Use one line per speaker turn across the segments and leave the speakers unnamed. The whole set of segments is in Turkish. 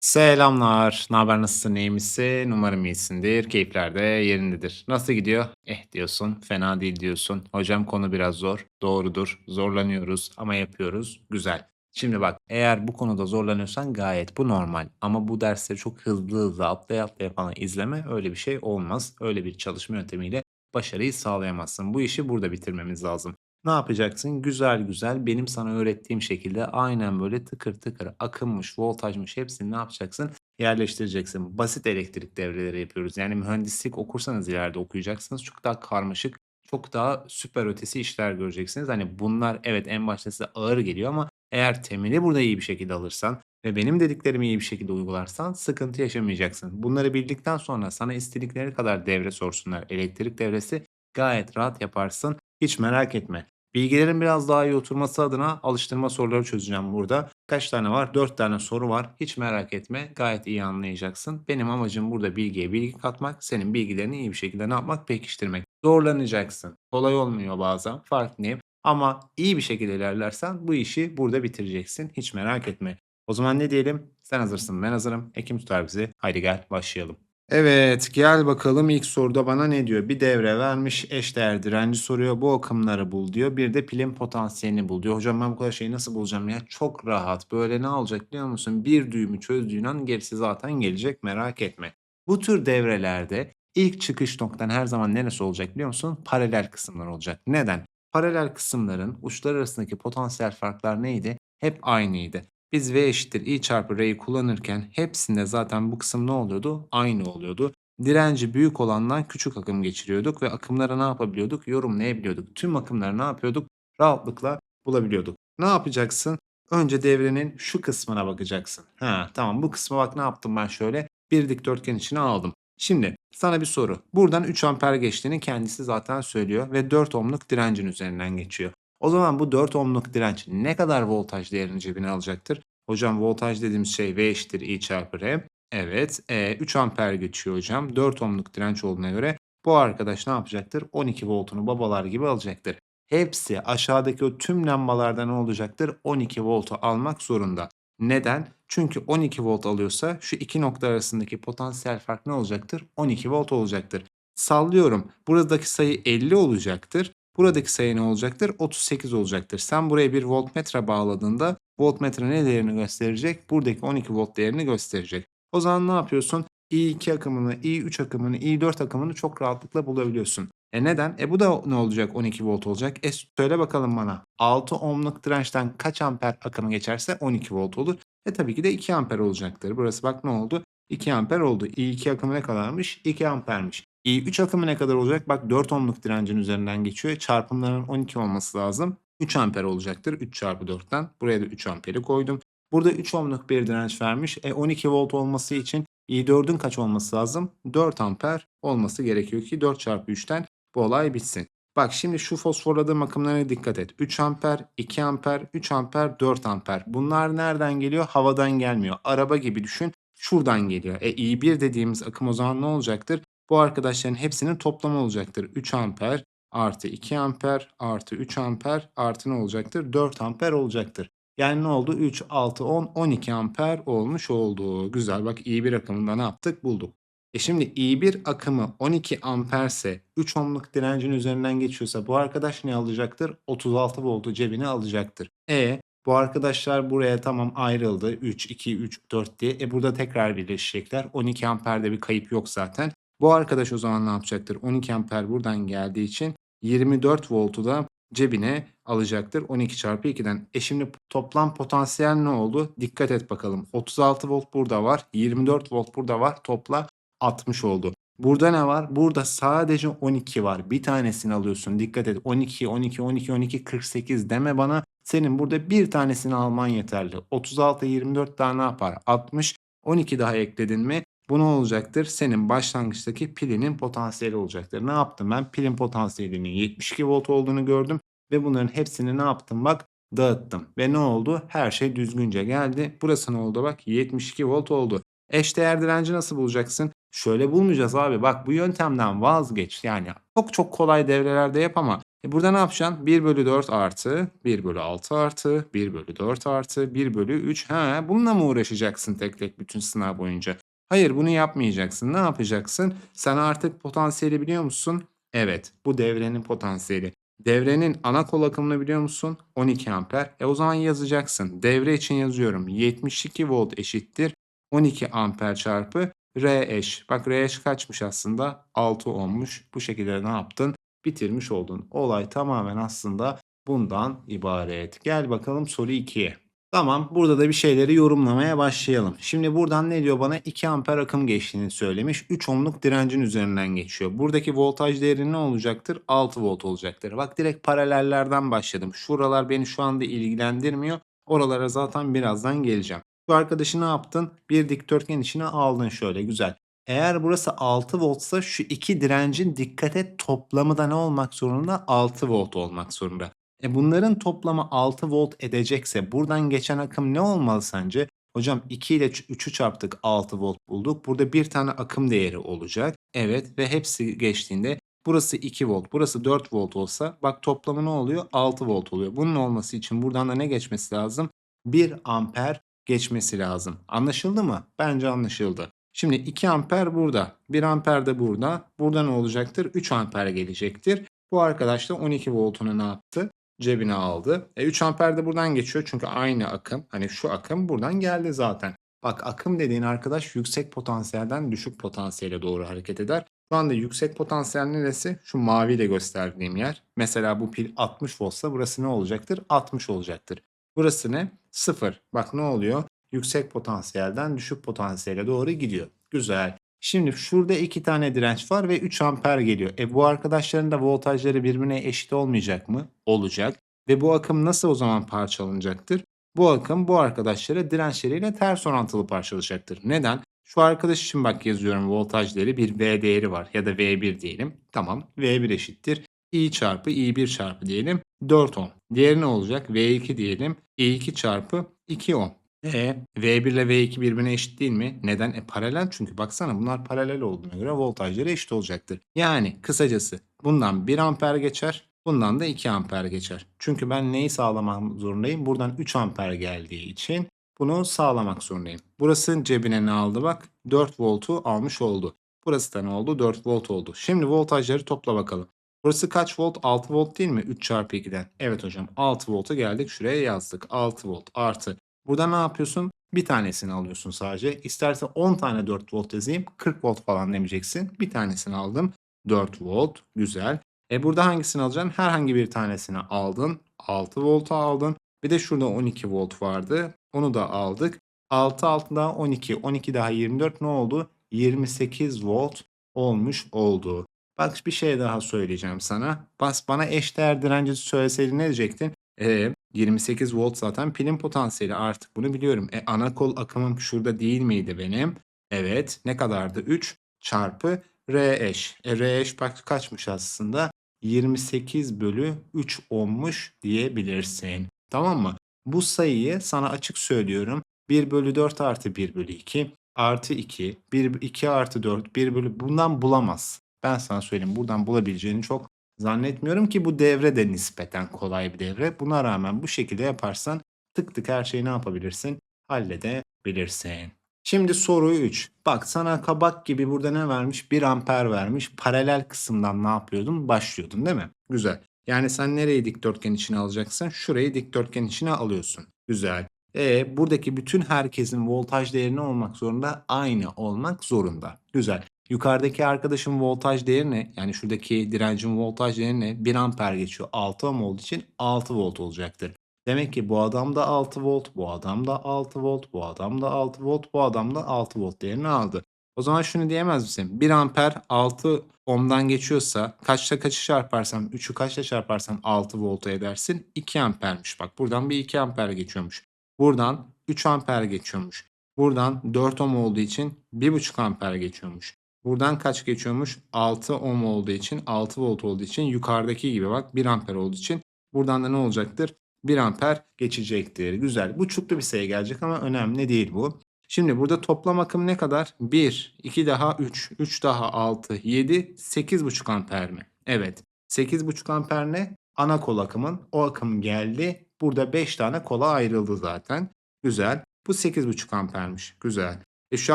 Selamlar. Naber, nasılsın, iyi misin? Umarım iyisindir. Keyifler de yerindedir. Nasıl gidiyor? Eh diyorsun, fena değil diyorsun. Hocam konu biraz zor. Doğrudur. Zorlanıyoruz ama yapıyoruz. Güzel. Şimdi bak, eğer bu konuda zorlanıyorsan gayet bu normal. Ama bu dersleri çok hızlı hızlı atlaya atlaya falan izleme. Öyle bir şey olmaz. Öyle bir çalışma yöntemiyle başarıyı sağlayamazsın. Bu işi burada bitirmemiz lazım. Ne yapacaksın? Güzel güzel benim sana öğrettiğim şekilde aynen böyle tıkır tıkır akımmış, voltajmış hepsini ne yapacaksın? Yerleştireceksin. Basit elektrik devreleri yapıyoruz. Yani mühendislik okursanız ileride okuyacaksınız. Çok daha karmaşık, çok daha süper ötesi işler göreceksiniz. Hani bunlar evet en başta size ağır geliyor ama eğer temeli burada iyi bir şekilde alırsan ve benim dediklerimi iyi bir şekilde uygularsan sıkıntı yaşamayacaksın. Bunları bildikten sonra sana istedikleri kadar devre sorsunlar. Elektrik devresi gayet rahat yaparsın. Hiç merak etme. Bilgilerin biraz daha iyi oturması adına alıştırma soruları çözeceğim burada. Kaç tane var? 4 tane soru var. Hiç merak etme. Gayet iyi anlayacaksın. Benim amacım burada bilgiye bilgi katmak. Senin bilgilerini iyi bir şekilde ne yapmak? Pekiştirmek. Zorlanacaksın. Kolay olmuyor bazen. Farkındayım. Ama iyi bir şekilde ilerlersen bu işi burada bitireceksin. Hiç merak etme. O zaman ne diyelim? Sen hazırsın, ben hazırım. Ekim tutar bizi. Haydi gel başlayalım. Evet, gel bakalım ilk soruda bana ne diyor? Bir devre vermiş, eşdeğer direnci soruyor. Bu akımları bul diyor. Bir de pilin potansiyelini bul diyor. Hocam ben bu kadar şeyi nasıl bulacağım ya? Çok rahat. Böyle ne olacak biliyor musun? Bir düğümü çözdüğün an gerisi zaten gelecek merak etme. Bu tür devrelerde ilk çıkış noktan her zaman neresi olacak biliyor musun? Paralel kısımlar olacak. Neden? Paralel kısımların uçlar arasındaki potansiyel farklar neydi? Hep aynıydı. Biz V eşittir I çarpı R'yi kullanırken hepsinde zaten bu kısım ne oluyordu? Aynı oluyordu. Direnci büyük olandan küçük akım geçiriyorduk ve akımları ne yapabiliyorduk? Yorumlayabiliyorduk. Tüm akımları ne yapıyorduk? Rahatlıkla bulabiliyorduk. Ne yapacaksın? Önce devrenin şu kısmına bakacaksın. Ha tamam bu kısma bak ne yaptım ben şöyle. Bir dikdörtgen içine aldım. Şimdi sana bir soru. Buradan 3 amper geçtiğini kendisi zaten söylüyor ve 4 ohmluk direncin üzerinden geçiyor. O zaman bu 4 ohmluk direnç ne kadar voltaj değerini cebine alacaktır? Hocam voltaj dediğimiz şey V eşittir I çarpı R. Evet. E, 3 amper geçiyor hocam. 4 ohmluk direnç olduğuna göre bu arkadaş ne yapacaktır? 12 voltunu babalar gibi alacaktır. Hepsi aşağıdaki o tüm lambalarda ne olacaktır? 12 voltu almak zorunda. Neden? Çünkü 12 volt alıyorsa şu iki nokta arasındaki potansiyel fark ne olacaktır? 12 volt olacaktır. Sallıyorum. Buradaki sayı 50 olacaktır. Buradaki sayı ne olacaktır? 38 olacaktır. Sen buraya bir voltmetre bağladığında voltmetre ne değerini gösterecek? Buradaki 12 volt değerini gösterecek. O zaman ne yapıyorsun? I2 akımını, I3 akımını, I4 akımını çok rahatlıkla bulabiliyorsun. E neden? E bu da ne olacak? 12 volt olacak. E söyle bakalım bana. 6 ohmluk dirençten kaç amper akımı geçerse 12 volt olur. E tabii ki de 2 amper olacaktır. Burası bak ne oldu? 2 amper oldu. I2 akımı ne kadarmış? 2 ampermiş. I3 akımı ne kadar olacak? Bak 4 ohmluk direncin üzerinden geçiyor. Çarpımların 12 olması lazım. 3 amper olacaktır. 3 çarpı 4'ten. Buraya da 3 amperi koydum. Burada 3 ohmluk bir direnç vermiş. E 12 volt olması için i4'ün kaç olması lazım? 4 amper olması gerekiyor ki 4 çarpı 3'ten bu olay bitsin. Bak şimdi şu fosforladığım akımlara dikkat et. 3 amper, 2 amper, 3 amper, 4 amper. Bunlar nereden geliyor? Havadan gelmiyor. Araba gibi düşün. Şuradan geliyor. E i1 dediğimiz akım o zaman ne olacaktır? Bu arkadaşların hepsinin toplamı olacaktır. 3 amper artı 2 amper artı 3 amper artı ne olacaktır? 4 amper olacaktır. Yani ne oldu? 3, 6, 10, 12 amper olmuş oldu. Güzel bak i1 akımında ne yaptık? Bulduk. E şimdi i1 akımı 12 amperse 3 ohmluk direncin üzerinden geçiyorsa bu arkadaş ne alacaktır? 36 voltu cebine alacaktır. E bu arkadaşlar buraya tamam ayrıldı. 3, 2, 3, 4 diye. E burada tekrar birleşecekler. 12 amperde bir kayıp yok zaten. Bu arkadaş o zaman ne yapacaktır? 12 amper buradan geldiği için 24 voltu da cebine alacaktır 12 çarpı 2'den. E şimdi toplam potansiyel ne oldu? Dikkat et bakalım. 36 volt burada var. 24 volt burada var. Topla 60 oldu. Burada ne var? Burada sadece 12 var. Bir tanesini alıyorsun. Dikkat et. 12, 12, 12, 12, 48 deme bana. Senin burada bir tanesini alman yeterli. 36, 24 daha ne yapar? 60. 12 daha ekledin mi? Bu ne olacaktır? Senin başlangıçtaki pilinin potansiyeli olacaktır. Ne yaptım ben? Pilin potansiyelinin 72 volt olduğunu gördüm. Ve bunların hepsini ne yaptım? Bak dağıttım. Ve ne oldu? Her şey düzgünce geldi. Burası ne oldu? Bak 72 volt oldu. Eşdeğer direnci nasıl bulacaksın? Şöyle bulmayacağız abi. Bak bu yöntemden vazgeç. Yani çok çok kolay devrelerde yap ama E burada ne yapacaksın? 1 bölü 4 artı 1 bölü 6 artı 1 bölü 4 artı 1 bölü 3. Ha, bununla mı uğraşacaksın tek tek bütün sınav boyunca? Hayır bunu yapmayacaksın. Ne yapacaksın? Sen artık potansiyeli biliyor musun? Evet bu devrenin potansiyeli. Devrenin ana kol akımını biliyor musun? 12 amper. E o zaman yazacaksın. Devre için yazıyorum. 72 volt eşittir 12 amper çarpı R eş. Bak R eş kaçmış aslında? 6 olmuş. Bu şekilde ne yaptın? Bitirmiş oldun. Olay tamamen aslında bundan ibaret. Gel bakalım soru 2'ye. Tamam burada da bir şeyleri yorumlamaya başlayalım. Şimdi buradan ne diyor bana? 2 amper akım geçtiğini söylemiş. 3 ohmluk direncin üzerinden geçiyor. Buradaki voltaj değeri ne olacaktır? 6 volt olacaktır. Bak direkt paralellerden başladım. Şuralar beni şu anda ilgilendirmiyor. Oralara zaten birazdan geleceğim. Bu arkadaşı ne yaptın? Bir dikdörtgen içine aldın şöyle güzel. Eğer burası 6 voltsa şu iki direncin dikkat et toplamı da ne olmak zorunda? 6 volt olmak zorunda. E bunların toplamı 6 volt edecekse buradan geçen akım ne olmalı sence? Hocam 2 ile 3'ü çarptık 6 volt bulduk. Burada bir tane akım değeri olacak. Evet ve hepsi geçtiğinde burası 2 volt burası 4 volt olsa bak toplamı ne oluyor? 6 volt oluyor. Bunun olması için buradan da ne geçmesi lazım? 1 amper geçmesi lazım. Anlaşıldı mı? Bence anlaşıldı. Şimdi 2 amper burada. 1 amper de burada. Burada ne olacaktır? 3 amper gelecektir. Bu arkadaş da 12 voltunu ne yaptı? Cebine aldı. E 3 amper de buradan geçiyor çünkü aynı akım. Hani şu akım buradan geldi zaten. Bak akım dediğin arkadaş yüksek potansiyelden düşük potansiyele doğru hareket eder. Şu anda yüksek potansiyel neresi? Şu maviyle gösterdiğim yer. Mesela bu pil 60 voltsa burası ne olacaktır? 60 olacaktır. Burası ne? 0. Bak ne oluyor? Yüksek potansiyelden düşük potansiyele doğru gidiyor. Güzel. Şimdi şurada iki tane direnç var ve 3 amper geliyor. E bu arkadaşların da voltajları birbirine eşit olmayacak mı? Olacak. Ve bu akım nasıl o zaman parçalanacaktır? Bu akım bu arkadaşlara dirençleriyle ters orantılı parçalayacaktır. Neden? Şu arkadaş için bak yazıyorum voltaj değeri bir V değeri var ya da V1 diyelim. Tamam V1 eşittir. I çarpı I1 çarpı diyelim 4 ohm. Diğeri ne olacak? V2 diyelim. I2 çarpı 2 ohm. E V1 ile V2 birbirine eşit değil mi? Neden? E paralel çünkü baksana bunlar paralel olduğuna göre voltajları eşit olacaktır. Yani kısacası bundan 1 amper geçer. Bundan da 2 amper geçer. Çünkü ben neyi sağlamam zorundayım? Buradan 3 amper geldiği için bunu sağlamak zorundayım. Burası cebine ne aldı bak? 4 voltu almış oldu. Burası da ne oldu? 4 volt oldu. Şimdi voltajları topla bakalım. Burası kaç volt? 6 volt değil mi? 3 çarpı 2'den. Evet hocam 6 volta geldik. Şuraya yazdık. 6 volt artı. Burada ne yapıyorsun? Bir tanesini alıyorsun sadece. İsterse 10 tane 4 volt yazayım. 40 volt falan demeyeceksin. Bir tanesini aldım. 4 volt. Güzel. E burada hangisini alacaksın? Herhangi bir tanesini aldın. 6 voltu aldın. Bir de şurada 12 volt vardı. Onu da aldık. 6 6 daha 12. 12 daha 24 ne oldu? 28 volt olmuş oldu. Bak bir şey daha söyleyeceğim sana. Bas bana eşdeğer direnci söyleseydin ne diyecektin? E 28 volt zaten pilin potansiyeli artık bunu biliyorum. E ana kol akımım şurada değil miydi benim? Evet. Ne kadardı? 3 çarpı R eş. E R eş bak kaçmış aslında? 28 bölü 3 olmuş diyebilirsin. Tamam mı? Bu sayıyı sana açık söylüyorum. 1 bölü 4 artı 1 bölü 2 artı 2, 1, 2 artı 4, 1 bölü bundan bulamaz. Ben sana söyleyeyim buradan bulabileceğini çok zannetmiyorum ki bu devre de nispeten kolay bir devre. Buna rağmen bu şekilde yaparsan tık tık her şeyi ne yapabilirsin? Halledebilirsin. Şimdi soru 3. Bak sana kabak gibi burada ne vermiş? 1 amper vermiş. Paralel kısımdan ne yapıyordun? Başlıyordun değil mi? Güzel. Yani sen nereyi dikdörtgen içine alacaksın? Şurayı dikdörtgen içine alıyorsun. Güzel. E buradaki bütün herkesin voltaj değeri ne olmak zorunda? Aynı olmak zorunda. Güzel. Yukarıdaki arkadaşın voltaj değeri ne? Yani şuradaki direncin voltaj değeri ne? 1 amper geçiyor. 6 ohm olduğu için 6 volt olacaktır. Demek ki bu adam da 6 volt, bu adam da 6 volt, bu adam da 6 volt, bu adam da 6 volt değerini aldı. O zaman şunu diyemez misin? 1 amper 6 ohm'dan geçiyorsa kaçta kaçı çarparsam 3'ü kaçta çarparsam 6 volta edersin? 2 ampermiş bak buradan bir 2 amper geçiyormuş. Buradan 3 amper geçiyormuş. Buradan 4 ohm olduğu için 1,5 amper geçiyormuş. Buradan kaç geçiyormuş? 6 ohm olduğu için 6 volt olduğu için yukarıdaki gibi bak 1 amper olduğu için buradan da ne olacaktır? 1 amper geçecektir. Güzel. Buçuklu bir sayı gelecek ama önemli değil bu. Şimdi burada toplam akım ne kadar? 1, 2 daha 3, 3 daha 6, 7, 8,5 amper mi? Evet. 8,5 amper ne? Ana kol akımın. O akım geldi. Burada 5 tane kola ayrıldı zaten. Güzel. Bu 8,5 ampermiş. Güzel. E şu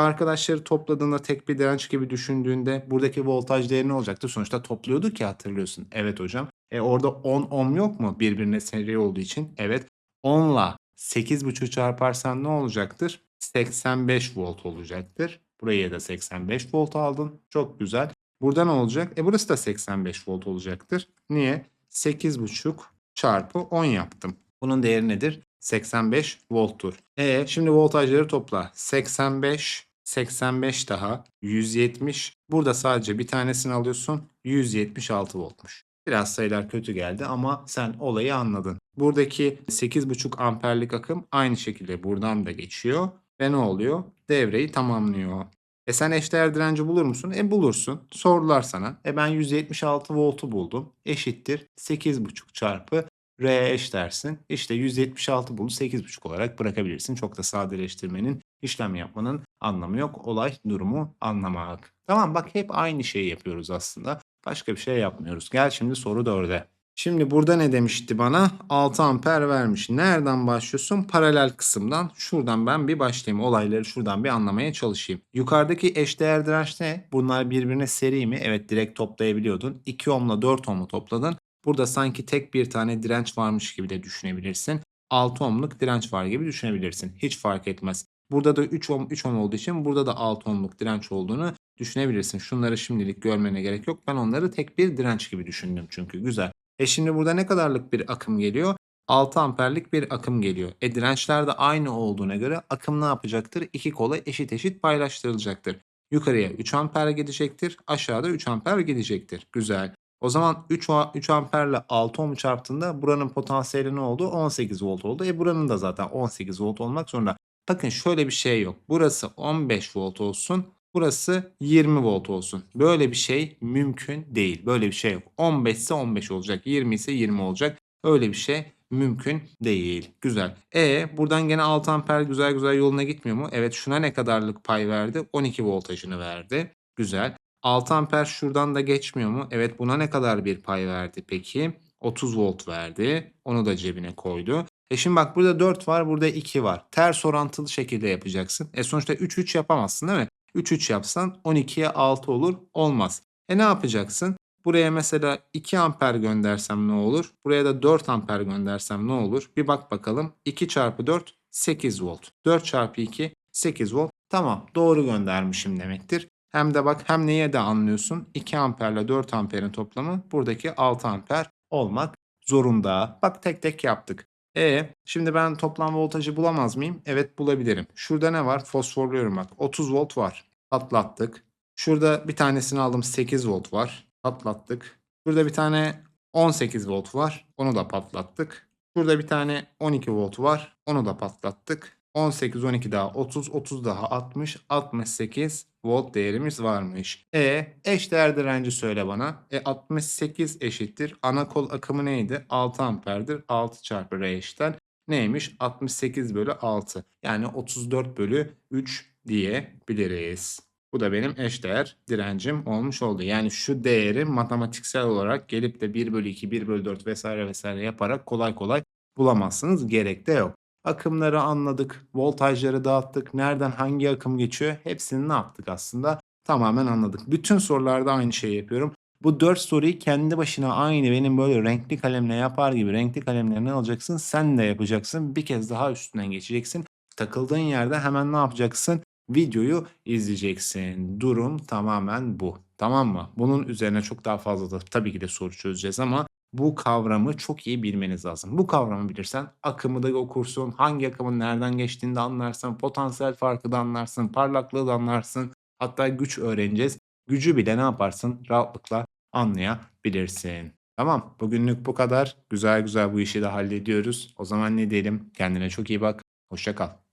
arkadaşları topladığında tek bir direnç gibi düşündüğünde buradaki voltaj değeri ne olacaktır? Sonuçta topluyorduk ya hatırlıyorsun. Evet hocam. E orada 10 ohm yok mu? Birbirine seri olduğu için. Evet. 10 ile 8,5 çarparsan ne olacaktır? 85 volt olacaktır. Buraya da 85 volt aldın. Çok güzel. Burada ne olacak? E burası da 85 volt olacaktır. Niye? 8,5 çarpı 10 yaptım. Bunun değeri nedir? 85 volttur. E şimdi voltajları topla. 85, 85 daha 170. Burada sadece bir tanesini alıyorsun. 176 voltmuş. Biraz sayılar kötü geldi ama sen olayı anladın. Buradaki 8,5 amperlik akım aynı şekilde buradan da geçiyor. Ve ne oluyor? Devreyi tamamlıyor. E sen eşdeğer direnci bulur musun? E bulursun. Sordular sana. E ben 176 voltu buldum. Eşittir 8,5 çarpı R eş dersin. İşte 176 bulu 8,5 olarak bırakabilirsin. Çok da sadeleştirmenin, işlem yapmanın anlamı yok. Olay durumu anlamak. Tamam bak hep aynı şeyi yapıyoruz aslında. Başka bir şey yapmıyoruz. Gel şimdi soru 4'e. Şimdi burada ne demişti bana? 6 amper vermiş. Nereden başlıyorsun? Paralel kısımdan. Şuradan ben bir başlayayım. Olayları şuradan bir anlamaya çalışayım. Yukarıdaki eşdeğer direnç ne? Bunlar birbirine seri mi? Evet direkt toplayabiliyordun. 2 ohmla 4 ohmu topladın. Burada sanki tek bir tane direnç varmış gibi de düşünebilirsin. 6 ohmluk direnç var gibi düşünebilirsin. Hiç fark etmez. Burada da 3 ohm 3 ohm olduğu için burada da 6 ohmluk direnç olduğunu düşünebilirsin. Şunları şimdilik görmene gerek yok. Ben onları tek bir direnç gibi düşündüm çünkü. Güzel. E şimdi burada ne kadarlık bir akım geliyor? 6 amperlik bir akım geliyor. E dirençler de aynı olduğuna göre akım ne yapacaktır? İki kola eşit eşit paylaştırılacaktır. Yukarıya 3 amper gidecektir. Aşağıda 3 amper gidecektir. Güzel. O zaman 3, 3 amperle 6 ohm çarptığında buranın potansiyeli ne oldu? 18 volt oldu. E buranın da zaten 18 volt olmak zorunda. Bakın şöyle bir şey yok. Burası 15 volt olsun. Burası 20 volt olsun. Böyle bir şey mümkün değil. Böyle bir şey yok. 15 ise 15 olacak. 20 ise 20 olacak. Öyle bir şey mümkün değil. Güzel. E buradan gene 6 amper güzel güzel yoluna gitmiyor mu? Evet şuna ne kadarlık pay verdi? 12 voltajını verdi. Güzel. 6 amper şuradan da geçmiyor mu? Evet buna ne kadar bir pay verdi peki? 30 volt verdi. Onu da cebine koydu. E şimdi bak burada 4 var burada 2 var. Ters orantılı şekilde yapacaksın. E sonuçta 3-3 yapamazsın değil mi? 3-3 yapsan 12'ye 6 olur. Olmaz. E ne yapacaksın? Buraya mesela 2 amper göndersem ne olur? Buraya da 4 amper göndersem ne olur? Bir bak bakalım. 2 çarpı 4 8 volt. 4 çarpı 2 8 volt. Tamam doğru göndermişim demektir. Hem de bak hem neye de anlıyorsun. 2 amperle 4 amperin toplamı buradaki 6 amper olmak zorunda. Bak tek tek yaptık. E şimdi ben toplam voltajı bulamaz mıyım? Evet bulabilirim. Şurada ne var? Fosforluyorum bak. 30 volt var. Patlattık. Şurada bir tanesini aldım 8 volt var. Patlattık. Burada bir tane 18 volt var. Onu da patlattık. Şurada bir tane 12 volt var. Onu da patlattık. 18, 12 daha 30, 30 daha 60, 68 volt değerimiz varmış. E eş değer direnci söyle bana. E 68 eşittir. Ana kol akımı neydi? 6 amperdir. 6 çarpı R eşitler. Neymiş? 68 bölü 6. Yani 34 bölü 3 diyebiliriz. Bu da benim eşdeğer direncim olmuş oldu. Yani şu değeri matematiksel olarak gelip de 1 bölü 2, 1 bölü 4 vesaire vesaire yaparak kolay kolay bulamazsınız. Gerek de yok. Akımları anladık, voltajları dağıttık, nereden hangi akım geçiyor hepsini ne yaptık aslında tamamen anladık. Bütün sorularda aynı şeyi yapıyorum. Bu 4 soruyu kendi başına aynı benim böyle renkli kalemle yapar gibi renkli kalemle ne alacaksın sen de yapacaksın. Bir kez daha üstünden geçeceksin. Takıldığın yerde hemen ne yapacaksın? Videoyu izleyeceksin. Durum tamamen bu. Tamam mı? Bunun üzerine çok daha fazla da tabii ki de soru çözeceğiz ama bu kavramı çok iyi bilmeniz lazım. Bu kavramı bilirsen akımı da okursun, hangi akımın nereden geçtiğini de anlarsın, potansiyel farkı da anlarsın, parlaklığı da anlarsın. Hatta güç öğreneceğiz. Gücü bile ne yaparsın rahatlıkla anlayabilirsin. Tamam bugünlük bu kadar. Güzel güzel bu işi de hallediyoruz. O zaman ne diyelim kendine çok iyi bak. Hoşça kal.